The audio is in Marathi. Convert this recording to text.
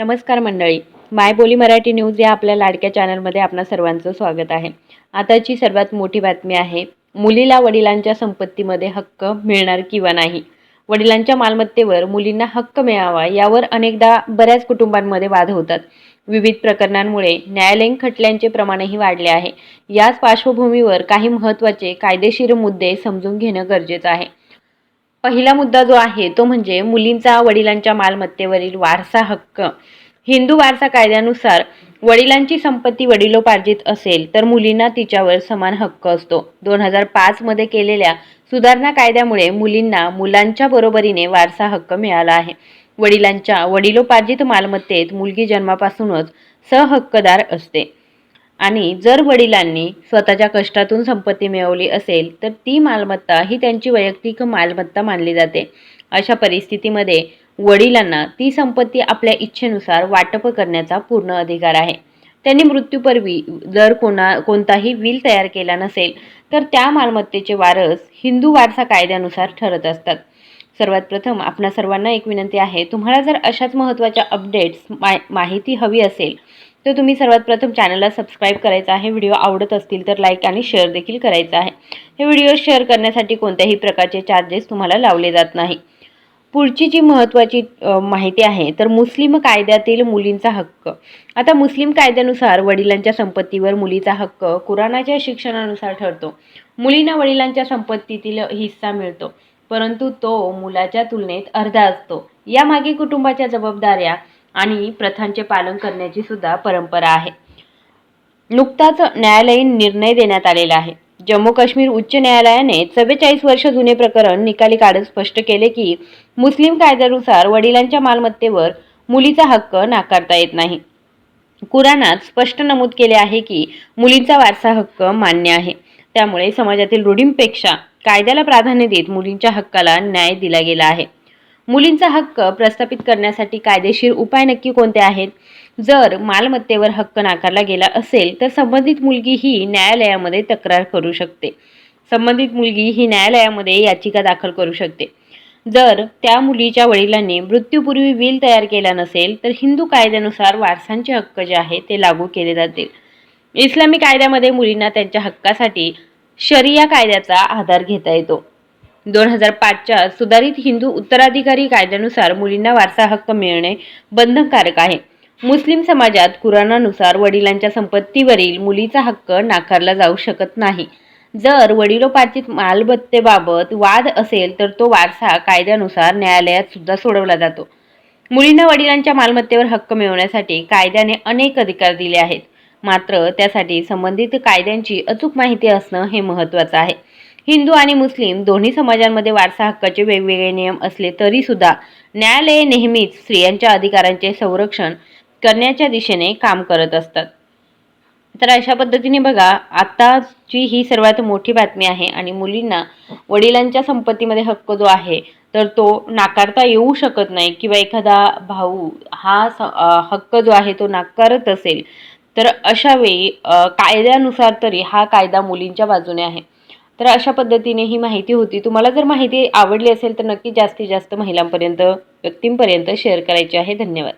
नमस्कार मंडळी. माय बोली मराठी न्यूज या आपल्या लाडक्या चॅनलमध्ये आपणा सर्वांचं स्वागत आहे. आताची सर्वात मोठी बातमी आहे मुलीला वडिलांच्या संपत्तीमध्ये हक्क मिळणार किंवा नाही? वडिलांच्या मालमत्तेवर मुलींना हक्क मिळावा यावर अनेकदा बऱ्याच कुटुंबांमध्ये वाद होतात. विविध प्रकरणांमुळे न्यायालयीन खटल्यांचे प्रमाणही वाढले आहे. याच पार्श्वभूमीवर काही महत्त्वाचे कायदेशीर मुद्दे समजून घेणं गरजेचं आहे. पहिला मुद्दा जो आहे तो म्हणजे मुलींचा वडिलांच्या मालमत्तेवरील वारसा हक्क. हिंदू वारसा कायद्यानुसार वडिलांची संपत्ती वडिलोपार्जित असेल तर मुलींना तिच्यावर समान हक्क असतो. दोन हजार पाचमध्ये केलेल्या सुधारणा कायद्यामुळे मुलींना मुलांच्या बरोबरीने वारसा हक्क मिळाला आहे. वडिलांच्या वडिलोपार्जित मालमत्तेत मुलगी जन्मापासूनच सहहक्कदार असते. आणि जर वडिलांनी स्वतःच्या कष्टातून संपत्ती मिळवली असेल तर ती मालमत्ता ही त्यांची वैयक्तिक मालमत्ता मानली जाते. अशा परिस्थितीमध्ये वडिलांना ती संपत्ती आपल्या इच्छेनुसार वाटप करण्याचा पूर्ण अधिकार आहे. त्यांनी मृत्यूपूर्वी जर कोणा कोणताही विल तयार केला नसेल तर त्या मालमत्तेचे वारस हिंदू वारसा कायद्यानुसार ठरत असतात. सर्वात प्रथम आपणा सर्वांना एक विनंती आहे तुम्हाला जर अशाच महत्त्वाच्या अपडेट्स मा माहिती हवी असेल तर तुम्ही सर्वात प्रथम चॅनलला सबस्क्राईब करायचं आहे. व्हिडिओ आवडत असतील तर लाईक आणि शेअर देखील करायचं आहे. हे व्हिडिओ शेअर करण्यासाठी कोणत्याही प्रकारचे चार्जेस तुम्हाला लावले जात नाही. पुढची जी महत्त्वाची माहिती आहे तर मुस्लिम कायद्यातील मुलींचा हक्क. आता मुस्लिम कायद्यानुसार वडिलांच्या संपत्तीवर मुलीचा हक्क कुराणाच्या शिक्षणानुसार ठरतो. मुलींना वडिलांच्या संपत्तीतील हिस्सा मिळतो परंतु तो मुलाच्या तुलनेत अर्धा असतो. यामागे कुटुंबाच्या जबाबदाऱ्या आणि प्रथांचे पालन करण्याची सुद्धा परंपरा आहे. नुकताच न्यायालयीन निर्णय देण्यात आलेला आहे. जम्मू काश्मीर उच्च न्यायालयाने चव्वेचाळीस वर्ष जुने प्रकरण निकाली काढत स्पष्ट केले की मुस्लिम कायद्यानुसार वडिलांच्या मालमत्तेवर मुलीचा हक्क नाकारता येत नाही. कुराणात स्पष्ट नमूद केले आहे की मुलींचा वारसा हक्क मान्य आहे. त्यामुळे समाजातील रूढींपेक्षा कायद्याला प्राधान्य देत मुलींच्या हक्काला न्याय दिला गेला आहे. मुलींचा हक्क प्रस्थापित करण्यासाठी कायदेशीर उपाय नक्की कोणते आहेत? जर मालमत्तेवर हक्क नाकारला गेला असेल तर संबंधित मुलगी ही न्यायालयामध्ये तक्रार करू शकते. संबंधित मुलगी ही न्यायालयामध्ये याचिका दाखल करू शकते. जर त्या मुलीच्या वडिलांनी मृत्यूपूर्वी विल तयार केला नसेल तर हिंदू कायद्यानुसार वारसांचे हक्क जे आहे ते लागू केले जातील. इस्लामी कायद्यामध्ये मुलींना त्यांच्या हक्कासाठी शरिया कायद्याचा आधार घेता येतो. दोन हजार पाचच्या सुधारित हिंदू उत्तराधिकारी कायद्यानुसार मुलींना वारसा हक्क मिळणे बंधनकारक आहे. मुस्लिम समाजात कुराणानुसार वडिलांच्या संपत्तीवरील मुलीचा हक्क नाकारला जाऊ शकत नाही. जर वडिलोपार्जित मालमत्तेबाबत वाद असेल तर तो वारसा कायद्यानुसार न्यायालयात सुद्धा सोडवला जातो. मुलींना वडिलांच्या मालमत्तेवर हक्क मिळवण्यासाठी कायद्याने अनेक अधिकार दिले आहेत. मात्र त्यासाठी संबंधित कायद्यांची अचूक माहिती असणं हे महत्त्वाचं आहे. हिंदू आणि मुस्लिम दोन्ही समाजांमध्ये वारसा हक्काचे वेगवेगळे नियम असले तरी सुद्धा न्यायालये नेहमीच स्त्रियांच्या अधिकारांचे संरक्षण करण्याच्या दिशेने काम करत असतात. तर अशा पद्धतीने बघा आत्ताची ही सर्वात मोठी बातमी आहे आणि मुलींना वडिलांच्या संपत्तीमध्ये हक्क जो आहे तर तो नाकारता येऊ शकत नाही किंवा एखादा भाऊ हा स हक्क जो आहे तो नाकारत असेल तर अशा वेळी कायद्यानुसार तरी हा कायदा मुलींच्या बाजूने आहे. तर अशा पद्धतीने ही माहिती होती. तुम्हाला जर माहिती आवडली असेल तर नक्की जास्तीत जास्त महिलांपर्यंत व्यक्तींपर्यंत शेअर करायची आहे. धन्यवाद.